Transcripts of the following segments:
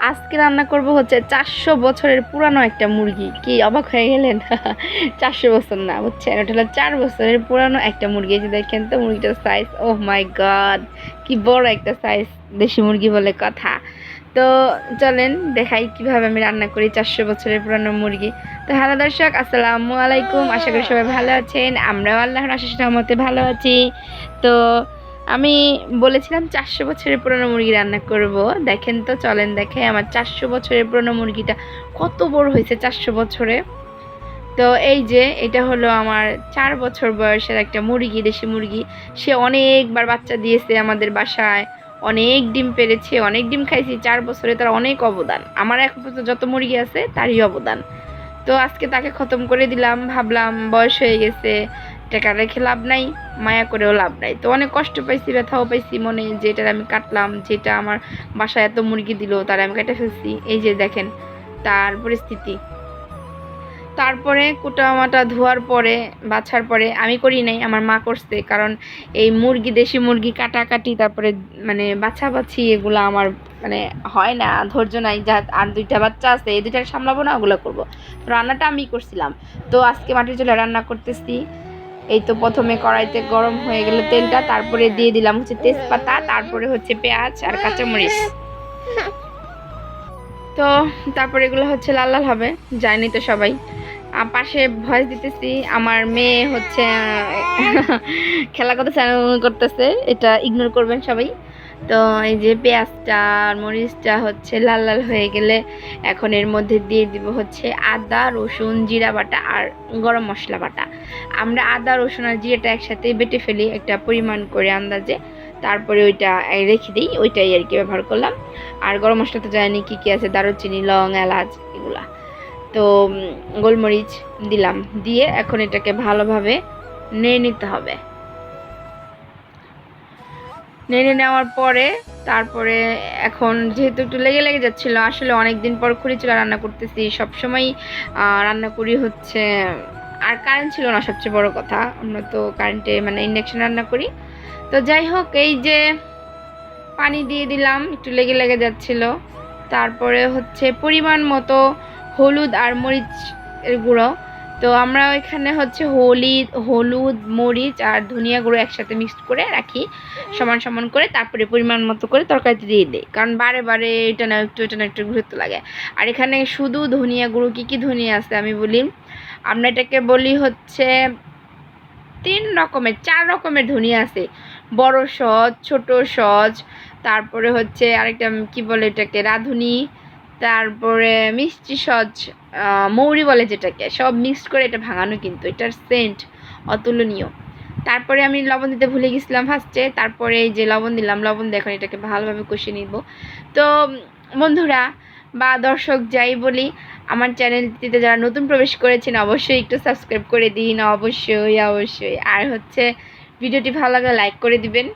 আজকে রান্না করব হচ্ছে চারশো বছরের পুরানো একটা মুরগি। কি অবাক হয়ে গেলেন? চারশো বছর না, বুঝছেন? ওটা হলো চার বছরের পুরানো একটা মুরগি। যে দেখেন তো মুরগিটার সাইজ ও মাই গড কি বড় একটা সাইজ দেশি মুরগি বলে কথা। তো চলেন, দেখাই কীভাবে আমি রান্না করি চারশো বছরের পুরানো মুরগি। তো হ্যালো দর্শক, আসসালামু আলাইকুম। আশা করি সবাই ভালো আছেন। আমরাও আল্লাহর আশিস রহমতে ভালো আছি। তো আমি বলেছিলাম চারশো বছরের পুরনো মুরগি রান্না করব। দেখেন তো, চলেন দেখে আমার চারশো বছরের পুরনো মুরগিটা কত বড় হয়েছে চারশো বছরে। তো এই যে, এটা হলো আমার চার বছর বয়সের একটা মুরগি, দেশি মুরগি। সে অনেকবার বাচ্চা দিয়েছে আমাদের বাসায়। অনেক ডিম পেরেছে, অনেক ডিম খাইছি। চার বছরে তার অনেক অবদান। আমার এখন পর্যন্ত যত মুরগি আছে তারই অবদান। তো আজকে তাকে খতম করে দিলাম, ভাবলাম বয়স হয়ে গেছে। টাকা রেখে লাভ নাই, মায়া করেও লাভ নাই। তো অনেক কষ্ট পাইছি, ব্যথাও পাইছি মনে যেটা আমি কাটলাম, যেটা আমার বাসায় এত মুরগি দিল, তারা আমি কেটে ফেলছি। এই যে দেখেন, তার পরিস্থিতি। তারপরে কুটামাটা ধোয়ার পরে, বাছার পরে আমি করি নাই, আমার মা করছে। কারণ এই মুরগি, দেশি মুরগি কাটাকাটি, তারপরে মানে বাছাবাছি এগুলো আমার মানে হয় না, ধৈর্য নাই, যা আর দুইটা বাচ্চা আছে, এই দুইটা সামলাবো না, ওগুলো করব। রান্নাটা আমি করছিলাম। তো আজকে মাটির চুলে রান্না করতেছি। এই তো প্রথমে কড়াইতে গরম হয়ে গেল তেলটা, তারপরে দিয়ে দিলাম হচ্ছে তেজপাতা, তারপরে হচ্ছে পেঁয়াজ আর কাঁচামরিচ। তো তারপরে এগুলো হচ্ছে লাল লাল হবে, যায়নি তো সবাই। পাশে ভয়েস দিতেছি, আমার মেয়ে হচ্ছে খেলা কথা চ্যানেল করতেছে, এটা ইগনোর করবেন সবাই। তো এই যে পেঁয়াজটা আর মরিচটা হচ্ছে লাল লাল হয়ে গেলে এখন এর মধ্যে দিয়ে দিব হচ্ছে আদা, রসুন, জিরা বাটা আর গরম মশলা বাটা। আমরা আদা, রসুন আর জিরাটা একসাথে বেটে ফেলি একটা পরিমাণ করে আন্দাজে। তারপরে ওইটা রেখে দিই, ওইটাই আর কি ব্যবহার করলাম। আর গরম মশলা তো জানি কী কী আছে, দারুচিনি, লং, এলাচ এগুলা। তো গোলমরিচ দিলাম, দিয়ে এখন এটাকে ভালোভাবে নেড়ে নিতে হবে। নেড়ে নেওয়ার পরে তারপরে এখন যেহেতু একটু লেগে লেগে যাচ্ছিল, আসলে অনেক দিন পর খুঁড়ি চুলা রান্না করতেছি। সবসময় রান্না করি হচ্ছে, আর কারেন্ট ছিল না সবচেয়ে বড় কথা। আমরা তো কারেন্টে মানে ইন্ডাকশন রান্না করি। তো যাই হোক, এই যে পানি দিয়ে দিলাম, একটু লেগে লেগে যাচ্ছিল। তারপরে হচ্ছে পরিমাণ মতো হলুদ আর মরিচ এর গুঁড়ো। তো আমরা এখানে হচ্ছে হলুদ হলুদ, মরিচ আর ধনিয়া গুঁড়ো একসাথে মিক্সড করে রাখি, সমান সমান করে, তারপরে পরিমাণ মতো করে তরকারিতে দিয়ে দিই। কারণ বারে বারে এটা না একটু, এটা না একটু ঘুরতে লাগে। আর এখানে শুধু ধনিয়া গুঁড়ো, কী কী ধনিয়া আছে আমি বলি? আমরা এটাকে বলি হচ্ছে তিন রকমের, চার রকমের ধনিয়া আছে। বড় সজ, ছোট সজ, তারপরে হচ্ছে আরেকটা কি বলে এটাকে? রাঁধুনি তারপরে মিষ্টি সজ মৌরি বলে যেটাকে, সব মিক্সড করে এটা ভাঙানো কিন্তু, এটার সেন্ট অতুলনীয়। তারপরে আমি লবণ দিতে ভুলে গেছিলাম ফার্স্টে তারপরে এই যে লবণ দিলাম, লবণ দিয়ে এখন এটাকে ভালোভাবে কষিয়ে নিব। তো, বন্ধুরা বা দর্শক যাই বলি, আমার চ্যানেলটিতে যারা নতুন প্রবেশ করেছেন, অবশ্যই একটু সাবস্ক্রাইব করে দিন, অবশ্যই অবশ্যই। আর হচ্ছে ভিডিওটি ভালো লাগলে লাইক করে দিবেন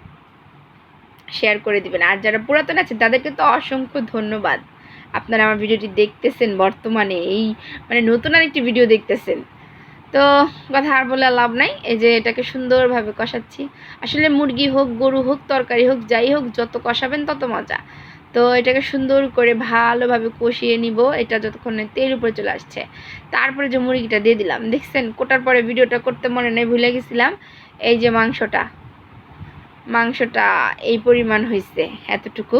শেয়ার করে দিবেন। আর যারা পুরাতন আছে তাদেরকে তো অসংখ্য ধন্যবাদ। আপনারা আমার ভিডিওটি দেখতেছেন বর্তমানে, এই মানে নতুন আরেকটি ভিডিও দেখতেছেন। তো কথা আর বলে লাভ নাই, এই যে এটাকে সুন্দরভাবে কষাচ্ছি। আসলে মুরগি হোক, গরু হোক, তরকারি হোক, যাই হোক, যত কষাবেন তত মজা। তো এটাকে সুন্দর করে ভালোভাবে কষিয়ে নিব, এটা যতক্ষণ তেল উপরে চলে আসছে। তারপরে যে মুরগিটা দিয়ে দিলাম, দেখছেন? কোটার পরে ভিডিওটা করতে মনে নেই, ভুলে গেছিলাম। এই যে মাংসটা। মাংসটা এই পরিমাণ হয়েছে এতটুকু।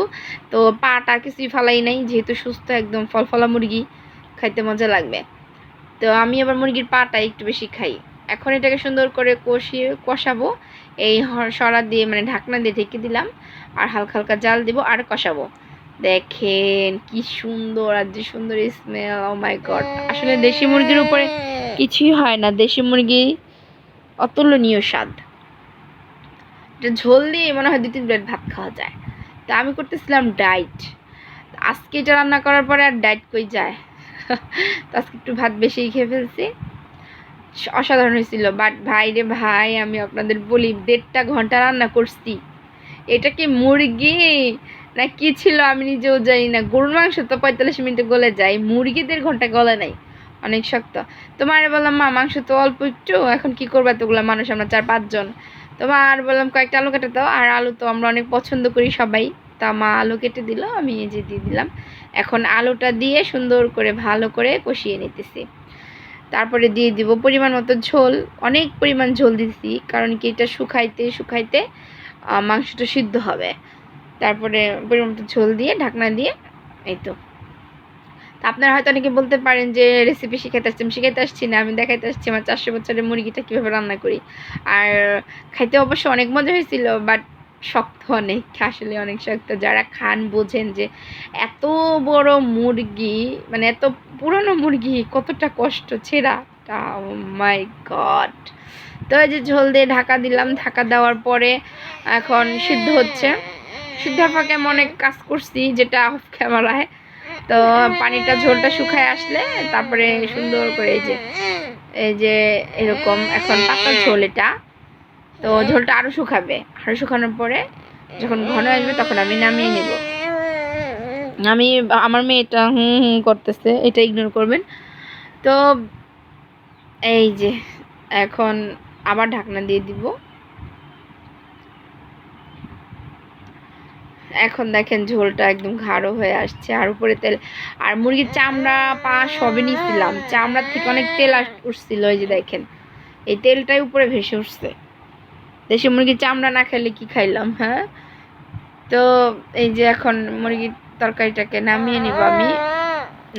তো পাটা কিছুই ফালাই নাই, যেহেতু সুস্থ একদম ফলফলা মুরগি, খাইতে মজা লাগবে। তো আমি আবার মুরগির পাটা একটু বেশি খাই। এখন এটাকে সুন্দর করে কষিয়ে, কষাবো। এই সরা দিয়ে মানে ঢাকনা দিয়ে ঢেকে দিলাম, আর হালকা হালকা জাল দিব আর কষাবো। দেখেন কি সুন্দর, আর যে সুন্দর স্মেল ও মাই গড আসলে দেশি মুরগির উপরে কিছুই হয় না। দেশি মুরগি অতুলনীয় স্বাদ। এটা ঝোল দিয়ে মনে হয় দু তিন প্লেট ভাত খাওয়া যায়। তা আমি করতেছিলাম ডাইট আজকে এটা রান্না করার পরে আর ডাইট কই যায়? তো আজকে একটু ভাত বেশি খেয়ে ফেলছি। অসাধারণ হয়েছিল। বাট ভাই রে ভাই, আমি আপনাদের বলি, দেড়টা ঘণ্টা রান্না করছি। এটা কি মুরগি? না কি ছিল আমি নিজেও জানি না। গরুর মাংস তো পঁয়তাল্লিশ মিনিটে গলে যায়। মুরগিদের ঘণ্টা গলে নাই। অনেক শক্ত। তোমার বললাম, মা, মাংস তো অল্প একটু। এখন কি করব? এতগুলো মানুষ, আমরা চার পাঁচজন তোমার বললাম, কয়েকটা আলু কেটে দাও। আর আলু তো আমরা অনেক পছন্দ করি সবাই। তা মা আলু কেটে দিল, আমি এই যে দিয়ে দিলাম। এখন আলুটা দিয়ে সুন্দর করে ভালো করে কষিয়ে নিতেছি। তারপরে দিয়ে দিব পরিমাণ মতো ঝোল। অনেক পরিমাণ ঝোল দিছি কারণ কি এটা শুকাইতে শুকাইতে মাংসটা সিদ্ধ হবে। তারপরে পরিমাণ মতো ঝোল দিয়ে, ঢাকনা দিয়ে, এই তো তা। আপনারা হয়তো অনেকে বলতে পারেন যে রেসিপি শিখাইতে আসছি, আমি শিখাইতে আসছি না, আমি দেখাইতে আসছি আমার চারশো বছরের মুরগিটা কীভাবে রান্না করি। আর খাইতে অবশ্য অনেক মজা হয়েছিল বাট শক্ত অনেক, আসলে অনেক শক্ত। যারা খান বোঝেন যে এত বড় মুরগি মানে এত পুরনো মুরগি, কতটা কষ্ট, ছেঁড়া। মাই গড তো যে ঝোল দিয়ে ঢাকা দিলাম, ঢাকা দেওয়ার পরে এখন সিদ্ধ হচ্ছে। সিদ্ধর ফাঁকে অনেক কাজ করছি, যেটা অফ ক্যামেরায় তো পানিটা ঝোলটা শুকায় আসলে তারপরে সুন্দর করে এই যে এই যে এরকম এখন পাতলা ঝোল এটা। তো ঝোলটা আরও শুকাবে। আরও শুকানোর পরে যখন ঘন আসবে তখন আমি নামিয়ে নেব। আমি, আমার মেয়েটা হুম হুম করতেছে, এটা ইগনোর করবেন। তো এই যে, এখন আবার ঢাকনা দিয়ে দিব। এখন দেখেন ঝোলটা একদম গাঢ় হয়ে আসছে। আর উপরে তেল, আর মুরগির চামড়া, পা সবই নিয়েছিলাম চামড়ার থেকে অনেক তেল উঠছিল, এই যে দেখেন। এই তেলটাই উপরে ভেসে উঠছে। দেশি মুরগির চামড়া না খেলে কি খাইলাম হ্যাঁ? তো এই যে এখন মুরগির তরকারিটাকে নামিয়ে নিব আমি।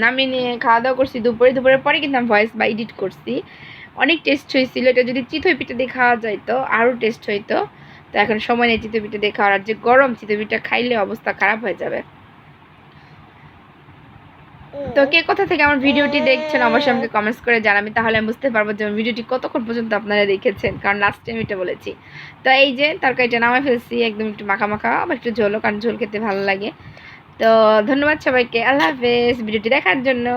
নামিয়ে নিয়ে খাওয়া দাওয়া করছি দুপুরে। দুপুরের পরে কিন্তু আমি ভয়েস বা এডিট করছি। অনেক টেস্ট হয়েছিল। এটা যদি চিতই পিঠে দিয়ে খাওয়া যাইতো, আরও টেস্ট হইতো। তো এখন সময় নেই পিঠে দিয়ে খাওয়ার আর যে গরম পিঠা খাইলে অবস্থা খারাপ হয়ে যাবে। তো কে কোথা থেকে আমার ভিডিওটি দেখছেন অবশ্যই আমাকে কমেন্টস করে জানাবেন তাহলে আমি বুঝতে পারব যে আমার ভিডিওটি কতক্ষণ পর্যন্ত আপনারা দেখেছেন কারণ লাস্ট টাইম এটা বলেছি। তো এই যে তরকারিটা নামাই ফেলছি একদম একটু মাখা মাখা আবার একটু ঝোলও কারণ ঝোল খেতে ভালো লাগে। তো ধন্যবাদ সবাইকে আল্লাহ হাফেজ ভিডিওটি দেখার জন্য।